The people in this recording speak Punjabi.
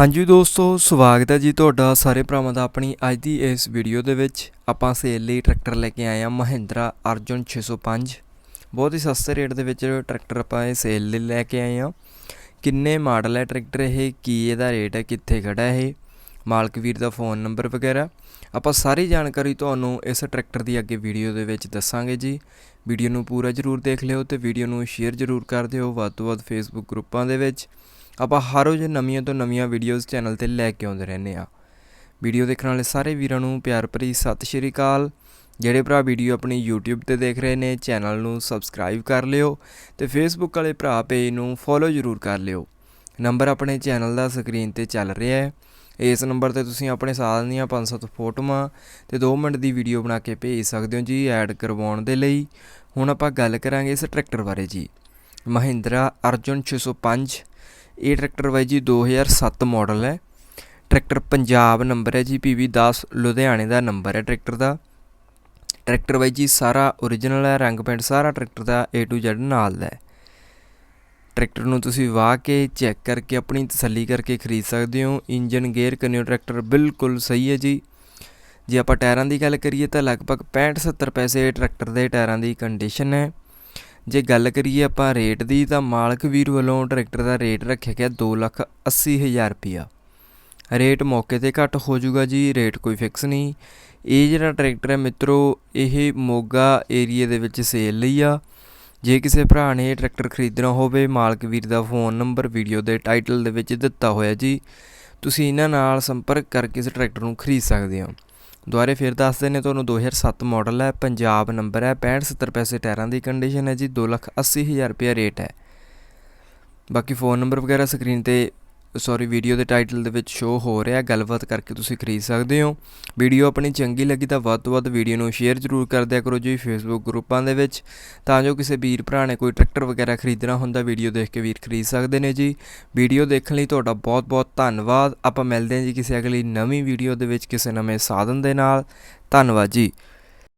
ਹਾਂਜੀ ਦੋਸਤੋ, ਸਵਾਗਤ ਹੈ ਜੀ ਤੁਹਾਡਾ ਸਾਰੇ ਭਰਾਵਾਂ ਦਾ ਆਪਣੀ ਅੱਜ ਦੀ ਇਸ ਵੀਡੀਓ ਦੇ ਵਿੱਚ। ਆਪਾਂ ਸੇਲ ਲਈ ਟਰੈਕਟਰ ਲੈ ਕੇ ਆਏ ਹਾਂ ਮਹਿੰਦਰਾ ਅਰਜੁਨ 605 ਬਹੁਤ ਹੀ ਸਸਤੇ ਰੇਟ ਦੇ ਵਿੱਚ ਟਰੈਕਟਰ ਆਪਾਂ ਇਹ ਸੇਲ ਲਈ ਲੈ ਕੇ ਆਏ ਹਾਂ। ਕਿੰਨੇ ਮਾਡਲ ਹੈ ਟਰੈਕਟਰ ਇਹ? ਕੀ ਇਹਦਾ ਰੇਟ ਹੈ? ਕਿੱਥੇ ਖੜਾ ਹੈ ਇਹ? ਮਾਲਕ ਵੀਰ ਦਾ ਫੋਨ ਨੰਬਰ ਵਗੈਰਾ। ਆਪਾਂ ਸਾਰੀ ਜਾਣਕਾਰੀ ਤੁਹਾਨੂੰ ਇਸ ਟਰੈਕਟਰ ਦੀ ਅੱਗੇ ਵੀਡੀਓ ਦੇ ਵਿੱਚ ਦੱਸਾਂਗੇ ਜੀ। ਵੀਡੀਓ ਨੂੰ ਪੂਰਾ ਜ਼ਰੂਰ ਦੇਖ ਲਿਓ ਤੇ ਵੀਡੀਓ ਨੂੰ ਸ਼ੇਅਰ ਜ਼ਰੂਰ ਕਰ ਦਿਓ। ਵੱਧ ਤੋਂ ਵੱਧ ਫੇਸਬੁੱਕ ਗਰੁੱਪਾਂ ਦੇ ਵਿੱਚ। ਆਪਾਂ ਹਰ ਰੋਜ਼ ਨਵੀਆਂ ਤੋਂ ਨਵੀਆਂ ਵੀਡੀਓਜ਼ ਚੈਨਲ ਤੇ ਲੈ ਕੇ ਆਉਂਦੇ ਰਹਿੰਦੇ ਆ ਵੀਡੀਓ ਦੇਖਣ ਵਾਲੇ ਸਾਰੇ ਵੀਰਾਂ ਨੂੰ ਪਿਆਰ ਭਰੀ ਸਤਿ ਸ਼੍ਰੀ ਅਕਾਲ। ਜਿਹੜੇ ਭਰਾ ਵੀਡੀਓ ਆਪਣੀ YouTube ਤੇ ਦੇਖ ਰਹੇ ਨੇ ਚੈਨਲ ਨੂੰ ਸਬਸਕ੍ਰਾਈਬ ਕਰ ਲਿਓ ਤੇ Facebook ਵਾਲੇ ਭਰਾ ਪੇਜ ਨੂੰ ਫੋਲੋ ਜ਼ਰੂਰ ਕਰ ਲਿਓ। ਨੰਬਰ ਆਪਣੇ ਚੈਨਲ ਦਾ ਸਕਰੀਨ ਤੇ ਚੱਲ ਰਿਹਾ ਹੈ। ਇਸ ਨੰਬਰ ਤੇ ਤੁਸੀਂ ਆਪਣੇ ਸਾਲ ਦੀਆਂ 500 ਫੋਟੋਆਂ ਤੇ 2 ਮਿੰਟ ਦੀ ਵੀਡੀਓ ਬਣਾ ਕੇ ਭੇਜ ਸਕਦੇ ਹੋ ਜੀ ਐਡ ਕਰਵਾਉਣ ਦੇ ਲਈ। ਹੁਣ ਆਪਾਂ ਗੱਲ ਕਰਾਂਗੇ ਇਸ ਟਰੈਕਟਰ ਬਾਰੇ ਜੀ। ਮਹਿੰਦਰਾ ਅਰਜੁਨ 605 ਇਹ ਟਰੈਕਟਰ ਬਾਈ ਜੀ 2007 ਮਾਡਲ ਹੈ। ਟਰੈਕਟਰ ਪੰਜਾਬ ਨੰਬਰ ਹੈ ਜੀ PV10 ਲੁਧਿਆਣੇ ਦਾ ਨੰਬਰ ਹੈ ਟਰੈਕਟਰ ਦਾ। ਟਰੈਕਟਰ ਬਾਈ ਜੀ ਸਾਰਾ origignal ਹੈ, ਰੰਗ ਪੈਂਟ ਸਾਰਾ ਟਰੈਕਟਰ ਦਾ A to Z ਨਾਲ ਦਾ ਹੈ। ਟਰੈਕਟਰ ਨੂੰ ਤੁਸੀਂ ਵਾਹ ਕੇ ਚੈੱਕ ਕਰਕੇ ਆਪਣੀ ਤਸੱਲੀ ਕਰਕੇ ਖਰੀਦ ਸਕਦੇ ਹੋ। ਇੰਜਨ, ਗੇਅਰ ਕਨਿਓ ਟਰੈਕਟਰ ਬਿਲਕੁਲ ਸਹੀ ਹੈ ਜੀ। ਜੇ ਆਪਾਂ ਟਾਇਰਾਂ ਦੀ ਗੱਲ ਕਰੀਏ ਤਾਂ ਲਗਭਗ 65 70 ਪੈਸੇ ਟਰੈਕਟਰ ਦੇ ਟਾਇਰਾਂ ਦੀ ਕੰਡੀਸ਼ਨ ਹੈ। ਜੇ ਗੱਲ ਕਰੀਏ ਆਪਾਂ ਰੇਟ ਦੀ ਤਾਂ ਮਾਲਕ ਵੀਰ ਵੱਲੋਂ ਟਰੈਕਟਰ ਦਾ ਰੇਟ ਰੱਖਿਆ ਗਿਆ 2 ਲੱਖ 80 ਹਜ਼ਾਰ ਰੁਪਿਆ ਰੇਟ ਮੌਕੇ ਤੇ ਘੱਟ ਹੋ ਜਾਊਗਾ ਜੀ ਰੇਟ ਕੋਈ ਫਿਕਸ ਨਹੀਂ। ਇਹ ਜਿਹੜਾ ਟਰੈਕਟਰ ਹੈ ਮਿੱਤਰੋ, ਇਹ ਮੋਗਾ ਏਰੀਆ ਦੇ ਵਿੱਚ ਸੇਲ ਲਈ ਆ। ਜੇ ਕਿਸੇ ਭਰਾ ਨੇ ਇਹ ਟਰੈਕਟਰ ਖਰੀਦਣਾ ਹੋਵੇ, ਮਾਲਕ ਵੀਰ ਦਾ ਫੋਨ ਨੰਬਰ ਵੀਡੀਓ ਦੇ ਟਾਈਟਲ ਦੇ ਵਿੱਚ ਦਿੱਤਾ ਹੋਇਆ ਜੀ। ਤੁਸੀਂ ਇਹਨਾਂ ਨਾਲ ਸੰਪਰਕ ਕਰਕੇ ਇਸ ਟਰੈਕਟਰ ਨੂੰ ਖਰੀਦ ਸਕਦੇ ਹੋ। ਦੁਬਾਰੇ ਫਿਰ ਦੱਸਦੇ ਨੇ ਤੁਹਾਨੂੰ 2007 ਮਾਡਲ ਹੈ, ਪੰਜਾਬ ਨੰਬਰ ਹੈ 65 70 ਪੈਸੇ ਟਾਇਰਾਂ ਦੀ ਕੰਡੀਸ਼ਨ ਹੈ ਜੀ 2 ਲੱਖ 80 ਹਜ਼ਾਰ ਰੁਪਇਆ ਰੇਟ ਹੈ। ਬਾਕੀ ਫੋਨ ਨੰਬਰ ਵਗੈਰਾ ਸਕਰੀਨ ਤੇ ਸੌਰੀ ਵੀਡੀਓ ਦੇ ਟਾਈਟਲ ਦੇ ਵਿੱਚ ਸ਼ੋ ਹੋ ਰਿਹਾ, ਗੱਲਬਾਤ ਕਰਕੇ ਤੁਸੀਂ ਖਰੀਦ ਸਕਦੇ ਹੋ। ਵੀਡੀਓ ਆਪਣੀ ਚੰਗੀ ਲੱਗੀ ਤਾਂ ਵੱਧ ਤੋਂ ਵੱਧ ਵੀਡੀਓ ਨੂੰ ਸ਼ੇਅਰ ਜ਼ਰੂਰ ਕਰ ਦਿਆ ਕਰੋ ਜੀ ਫੇਸਬੁੱਕ ਗਰੁੱਪਾਂ ਦੇ ਵਿੱਚ। ਤਾਂ ਜੋ ਕਿਸੇ ਵੀਰ ਭਰਾ ਨੇ ਕੋਈ ਟਰੈਕਟਰ ਵਗੈਰਾ ਖਰੀਦਣਾ ਹੁੰਦਾ ਵੀਡੀਓ ਦੇਖ ਕੇ ਵੀਰ ਖਰੀਦ ਸਕਦੇ ਨੇ ਜੀ। ਵੀਡੀਓ ਦੇਖਣ ਲਈ ਤੁਹਾਡਾ ਬਹੁਤ ਬਹੁਤ ਧੰਨਵਾਦ। ਆਪਾਂ ਮਿਲਦੇ ਹਾਂ ਜੀ ਕਿਸੇ ਅਗਲੀ ਨਵੀਂ ਵੀਡੀਓ ਦੇ ਵਿੱਚ ਕਿਸੇ ਨਵੇਂ ਸਾਧਨ ਦੇ ਨਾਲ। ਧੰਨਵਾਦ ਜੀ।